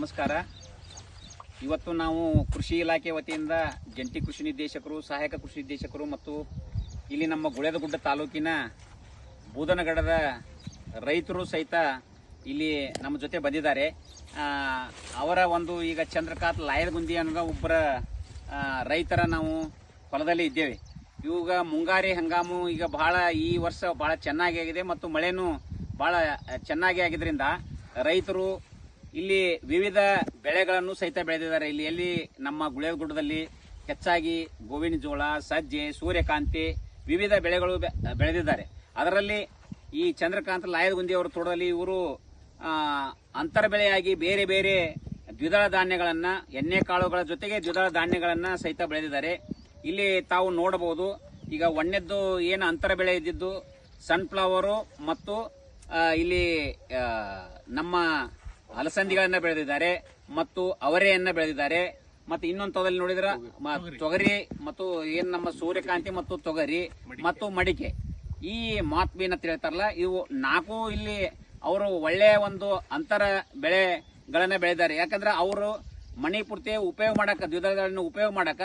ನಮಸ್ಕಾರ. ಇವತ್ತು ನಾವು ಕೃಷಿ ಇಲಾಖೆ ವತಿಯಿಂದ ಜಂಟಿ ಕೃಷಿ ನಿರ್ದೇಶಕರು, ಸಹಾಯಕ ಕೃಷಿ ನಿರ್ದೇಶಕರು ಮತ್ತು ಇಲ್ಲಿ ನಮ್ಮ ಗುಳೆದಗುಡ್ಡ ತಾಲೂಕಿನ ಬೂದನಗಡದ ರೈತರು ಸಹಿತ ಇಲ್ಲಿ ನಮ್ಮ ಜೊತೆ ಬಂದಿದ್ದಾರೆ. ಅವರ ಒಂದು ಈಗ ಚಂದ್ರಕಾಂತ್ ಲಾಯದಗುಂದಿ ಅನ್ನೋ ಒಬ್ಬರ ರೈತರ ನಾವು ಹೊಲದಲ್ಲಿ ಇದ್ದೇವೆ. ಇವಾಗ ಮುಂಗಾರಿ ಹಂಗಾಮು ಈಗ ಬಹಳ ಈ ವರ್ಷ ಬಹಳ ಚೆನ್ನಾಗಿ ಆಗಿದೆ ಮತ್ತು ಮಳೆನೂ ಬಹಳ ಚೆನ್ನಾಗಿ ಆಗಿದ್ದರಿಂದ ರೈತರು ಇಲ್ಲಿ ವಿವಿಧ ಬೆಳೆಗಳನ್ನು ಸಹಿತ ಬೆಳೆದಿದ್ದಾರೆ. ಇಲ್ಲಿ, ಎಲ್ಲಿ ನಮ್ಮ ಗುಳೇಗುಡ್ಡದಲ್ಲಿ ಹೆಚ್ಚಾಗಿ ಗೋವಿನ ಜೋಳ, ಸಜ್ಜೆ, ಸೂರ್ಯಕಾಂತಿ ವಿವಿಧ ಬೆಳೆಗಳು ಬೆಳೆದಿದ್ದಾರೆ. ಅದರಲ್ಲಿ ಈ ಚಂದ್ರಕಾಂತ ಲಾಯದಗುಂದಿ ಅವರ ತೋಟದಲ್ಲಿ ಇವರು ಅಂತರ ಬೆಳೆಯಾಗಿ ಬೇರೆ ಬೇರೆ ದ್ವಿದಳ ಧಾನ್ಯಗಳನ್ನು, ಎಣ್ಣೆ ಕಾಳುಗಳ ಜೊತೆಗೆ ದ್ವಿದಳ ಧಾನ್ಯಗಳನ್ನು ಸಹಿತ ಬೆಳೆದಿದ್ದಾರೆ. ಇಲ್ಲಿ ತಾವು ನೋಡಬಹುದು, ಈಗ ಒಣ್ಣೆದ್ದು ಏನು ಅಂತರ ಬೆಳೆ ಇದ್ದಿದ್ದು, ಸನ್ಫ್ಲವರು ಮತ್ತು ಇಲ್ಲಿ ನಮ್ಮ ಅಲಸಂದಿಗಳನ್ನ ಬೆಳೆದಿದ್ದಾರೆ ಮತ್ತು ಅವರೆಯನ್ನ ಬೆಳೆದಿದ್ದಾರೆ. ಮತ್ತೆ ಇನ್ನೊಂದು ತೋದಲ್ಲಿ ನೋಡಿದ್ರ ತೊಗರಿ. ಮತ್ತು ಏನ್ ನಮ್ಮ ಸೂರ್ಯಕಾಂತಿ ಮತ್ತು ತೊಗರಿ ಮತ್ತು ಮಡಿಕೆ. ಈ ಮಾತ್ಬೀನ್ ಅಂತ ಹೇಳ್ತಾರಲ್ಲ ಇವು ನಾಲ್ಕು ಇಲ್ಲಿ ಅವರು ಒಳ್ಳೆಯ ಒಂದು ಅಂತರ ಬೆಳೆಗಳನ್ನ ಬೆಳೆದಿದ್ದಾರೆ. ಯಾಕಂದ್ರೆ ಅವರು ಮಣಿ ಪೂರ್ತಿ ಉಪಯೋಗ ಮಾಡಕ ದ್ವಿದಳಗಳನ್ನು ಉಪಯೋಗ ಮಾಡಕ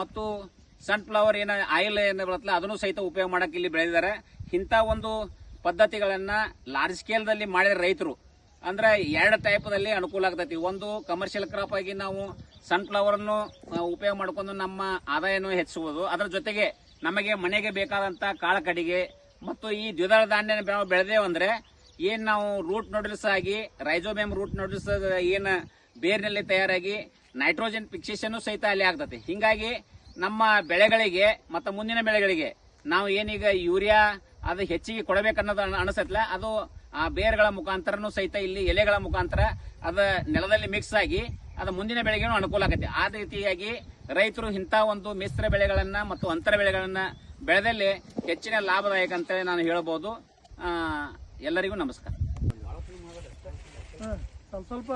ಮತ್ತು ಸನ್ಫ್ಲವರ್ ಏನ ಆಯಿಲ್ ಏನ ಬರುತ್ತಲ್ಲ ಅದನ್ನು ಸಹಿತ ಉಪಯೋಗ ಮಾಡಕ್ಕೆ ಇಲ್ಲಿ ಬೆಳೆದಿದ್ದಾರೆ. ಇಂಥ ಒಂದು ಪದ್ಧತಿಗಳನ್ನ ಲಾರ್ಜ್ ಸ್ಕೇಲ್ದಲ್ಲಿ ಮಾಡಿದ ರೈತರು ಅಂದ್ರೆ ಎರಡು ಟೈಪ್ದಲ್ಲಿ ಅನುಕೂಲ ಆಗ್ತೈತಿ. ಒಂದು ಕಮರ್ಷಿಯಲ್ ಕ್ರಾಪ್ ಆಗಿ ನಾವು ಸನ್ಫ್ಲವರ್ ಅನ್ನು ಉಪಯೋಗ ಮಾಡ್ಕೊಂಡು ನಮ್ಮ ಆದಾಯನೂ ಹೆಚ್ಚಿಸುವುದು ಅದರ ಜೊತೆಗೆ ನಮಗೆ ಮನೆಗೆ ಬೇಕಾದಂತ ಕಾಳ ಕಡಿಗೆ ಮತ್ತು ಈ ದ್ವಿದಳ ಧಾನ್ಯ ನಾವು ಬೆಳೆದೇವಂದ್ರೆ ಏನ್ ನಾವು ರೂಟ್ ನೂಡಲ್ಸ್ ಆಗಿ ರೈಜೋಬೇಮ್ ರೂಟ್ ನೂಡಲ್ಸ್ ಏನ್ ಬೇರಿನಲ್ಲಿ ತಯಾರಾಗಿ ನೈಟ್ರೋಜನ್ ಫಿಕ್ಸೇಷನ್ ಸಹಿತ ಅಲ್ಲಿ ಆಗ್ತದೆ ಹಿಂಗಾಗಿ ನಮ್ಮ ಬೆಳೆಗಳಿಗೆ ಮತ್ತು ಮುಂದಿನ ಬೆಳೆಗಳಿಗೆ ನಾವು ಏನೀಗ ಯೂರಿಯಾ ಅದು ಹೆಚ್ಚಿಗೆ ಕೊಡಬೇಕನ್ನೋದು ಅನ- ಅನಿಸತ್ಲ, ಅದು ಆ ಬೇರ್ಗಳ ಮುಖಾಂತರನು ಸಹಿತ ಇಲ್ಲಿ ಎಲೆಗಳ ಮುಖಾಂತರ ಅದ ನೆಲದಲ್ಲಿ ಮಿಕ್ಸ್ ಆಗಿ ಅದು ಮುಂದಿನ ಬೆಳೆಗೇನು ಅನುಕೂಲ ಆಗುತ್ತೆ. ಆ ರೀತಿಯಾಗಿ ರೈತರು ಇಂಥ ಒಂದು ಮಿಶ್ರ ಬೆಳೆಗಳನ್ನ ಮತ್ತು ಅಂತರ ಬೆಳೆಗಳನ್ನ ಬೆಳೆದಲ್ಲಿ ಹೆಚ್ಚಿನ ಲಾಭದಾಯಕ ಅಂತೇಳಿ ನಾನು ಹೇಳಬಹುದು ಎಲ್ಲರಿಗೂ ನಮಸ್ಕಾರ. ಸ್ವಲ್ಪ